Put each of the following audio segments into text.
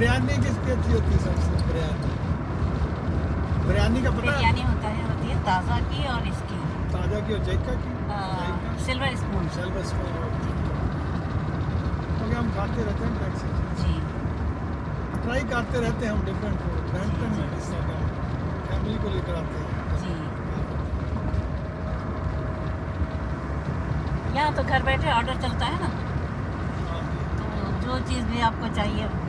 बिरयानी किसकी अच्छी होती है सबसे? बिरयानी। बिरयानी का पता? बिरयानी होता है होती है ताज़ा की और इसकी। ताज़ा की और जैका की? आ, सिल्वर स्पून। सिल्वर स्पून क्योंकि हम खाते रहते हैं टैक्सी जी। ट्राई करते रहते हैं हम डिफरेंट फ़ूड ब्रैम्पटन में इस तरह का फैमिली को लेकर आते हैं। जी। यहाँ तो घर बैठे ऑर्डर चलता है ना? हाँ। तो जो चीज़ भी आपको चाहिए हाँ।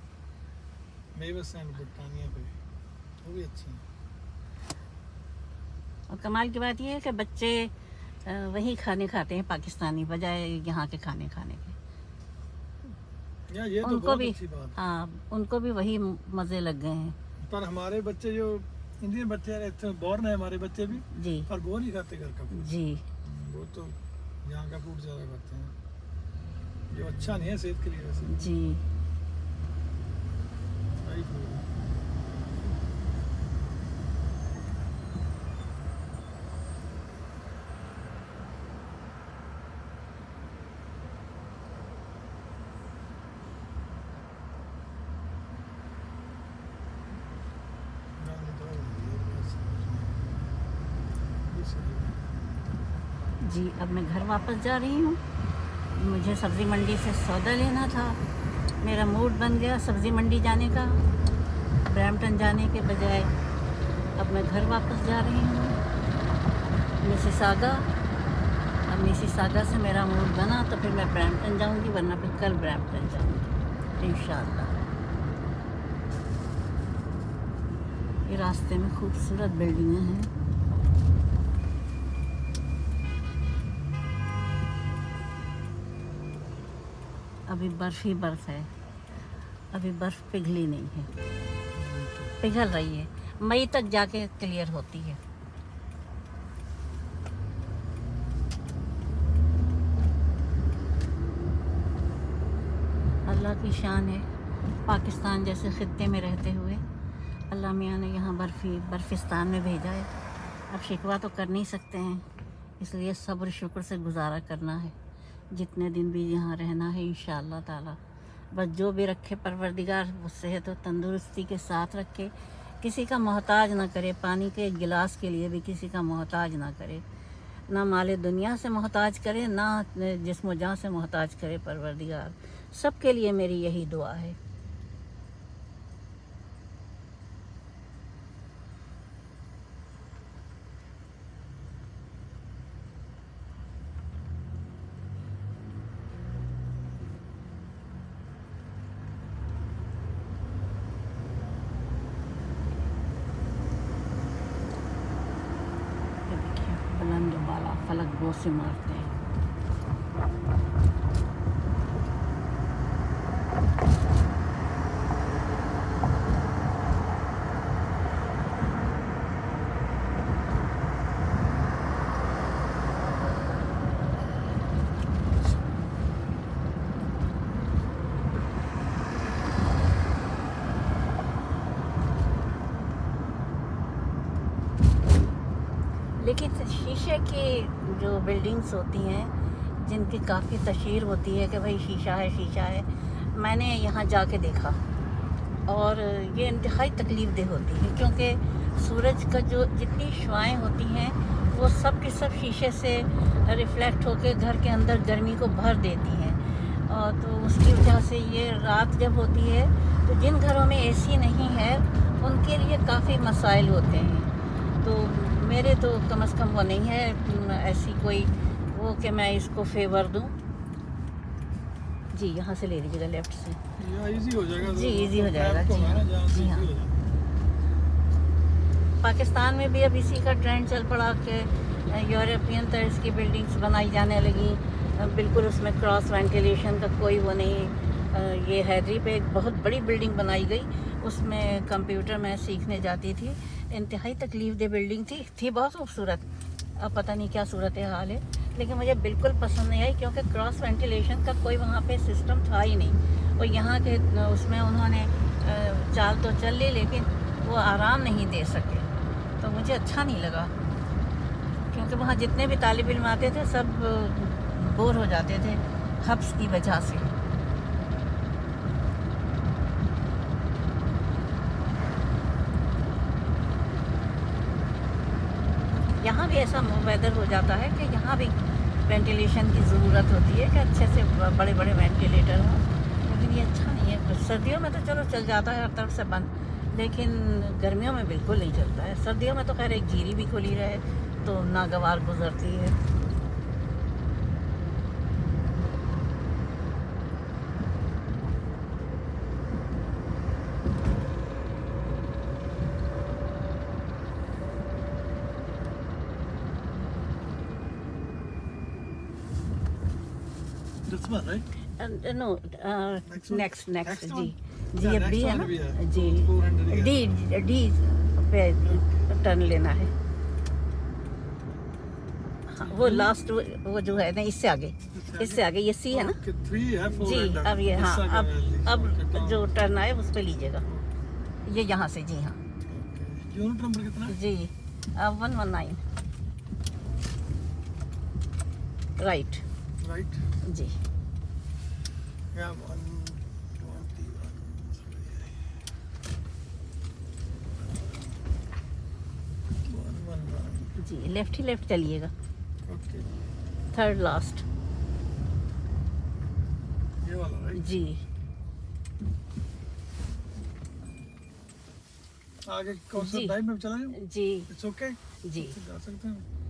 मेवस एंड बरतानिया पे। वो भी अच्छी हैं। और कमाल की बात ये है कि बच्चे वही खाने खाते हैं पाकिस्तानी बजाय यहाँ के खाने खाने के। या ये तो उनको तो भी हाँ। उनको भी वही मज़े लग गए हैं। पर हमारे बच्चे जो इंडियन बच्चे हैं बोर्न है हमारे बच्चे भी जी। पर वो नहीं खाते घर का फ़ूड जी। हम्म, वो तो यहाँ का फ़ूड ज़्यादा खाते हैं। जो अच्छा नहीं है सेहत के लिए वैसे। जी। जी, अब मैं घर वापस जा रही हूँ। मुझे सब्ज़ी मंडी से सौदा लेना था। मेरा मूड बन गया सब्ज़ी मंडी जाने का। ब्रैम्पटन जाने के बजाय अब मैं घर वापस जा रही हूँ। मिसिसागा अब मिसिसागा से मेरा मूड बना तो फिर मैं ब्रैम्पटन जाऊँगी, वरना फिर कल ब्रैम्पटन जाऊँगी, इंशाल्लाह। ये रास्ते में खूबसूरत बिल्डिंगें हैं। अभी बर्फ़ ही बर्फ़ है। अभी बर्फ़ पिघली नहीं है। पिघल रही है। मई तक जाके क्लियर होती है। अल्लाह की शान है। पाकिस्तान जैसे ख़त्े में रहते हुए। अल्लाह मियाँ ने यहाँ बर्फ़ी, बर्फ़िस्तान में भेजा है। अब शिकवा तो कर नहीं सकते हैं। इसलिए सब्र शुक्र से गुजारा करना है। जितने दिन भी यहाँ रहना है इन ताला। बस जो भी रखे परवरदिगार, वो सेहत और तंदुरुस्ती के साथ रखे। किसी का मोहताज ना करे, पानी के गिलास के लिए भी किसी का मोहताज ना करे। ना माले दुनिया से मोहताज करे, ना जिसम जहाँ से मोहताज करे परवरदिगार। सबके लिए मेरी यही दुआ है। bossy Martin. लेकिन शीशे की जो बिल्डिंग्स होती हैं, जिनकी काफ़ी तशहर होती है कि भाई शीशा है शीशा है, मैंने यहाँ जाके देखा। और ये इंतहाई तकलीफ़ देह होती है, क्योंकि सूरज का जो जितनी शुआएँ होती हैं, वो सब के सब शीशे से रिफ्लेक्ट होकर घर के अंदर गर्मी को भर देती हैं। और तो उसकी वजह से ये रात जब होती है तो जिन घरों में एसी नहीं है, उनके लिए काफ़ी मसाइल होते हैं। तो मेरे तो कम से कम वो नहीं है ऐसी कोई वो कि मैं इसको फेवर दूँ। जी यहाँ से ले लीजिएगा लेफ़्ट से। इजी हो जाएगा जी, easy हो जाएगा, तो जी हाँ, जी हाँ। पाकिस्तान में भी अब इसी का ट्रेंड चल पड़ा कि यूरोपियन तर्ज की बिल्डिंग्स बनाई जाने लगी। बिल्कुल उसमें क्रॉस वेंटिलेशन का कोई वो नहीं ये हैदरी पे एक बहुत बड़ी बिल्डिंग बनाई गई। उसमें कंप्यूटर मैं सीखने जाती थी। इंतहाई तकलीफ़ दे बिल्डिंग थी थी बहुत खूबसूरत। अब पता नहीं क्या सूरत हाल है। लेकिन मुझे बिल्कुल पसंद नहीं आई क्योंकि क्रॉस वेंटिलेशन का कोई वहाँ पे सिस्टम था ही नहीं। और यहाँ के, उसमें उन्होंने चाल तो चल ली लेकिन वो आराम नहीं दे सके। तो मुझे अच्छा नहीं लगा। क्योंकि वहाँ जितने भी तालब इल्म आते थे, सब बोर हो जाते थे हब्स की वजह से। यहाँ भी ऐसा वेदर हो जाता है कि यहाँ भी वेंटिलेशन की ज़रूरत होती है कि अच्छे से बड़े बड़े वेंटिलेटर हों। लेकिन ये अच्छा नहीं है। सर्दियों में तो चलो चल जाता है हर तरफ़ से बंद। लेकिन गर्मियों में बिल्कुल नहीं चलता है। सर्दियों में तो खैर एक जीरी भी खुली रहे तो नागवार गुजरती है। नो नेक्स्ट नेक्स्ट जी जी अब डी है ना? जी डी डी पे टर्न लेना है. हाँ, वो लास्ट वो जो है ना इससे आगे. इससे आगे ये सी है ना? जी अब ये हाँ अब अब जो टर्न आए उस पर लीजिएगा. ये यहाँ से जी हाँ. यूनिट नंबर कितना? जी अब one one nine right Right. Nine. जी लेफ़्ट ही लेफ़्ट चलिएगा। थर्ड लास्ट ये वाला जी। आगे कौन सा जी। में चला जाऊँ? जी। It's okay. जी। जा सकते हैं।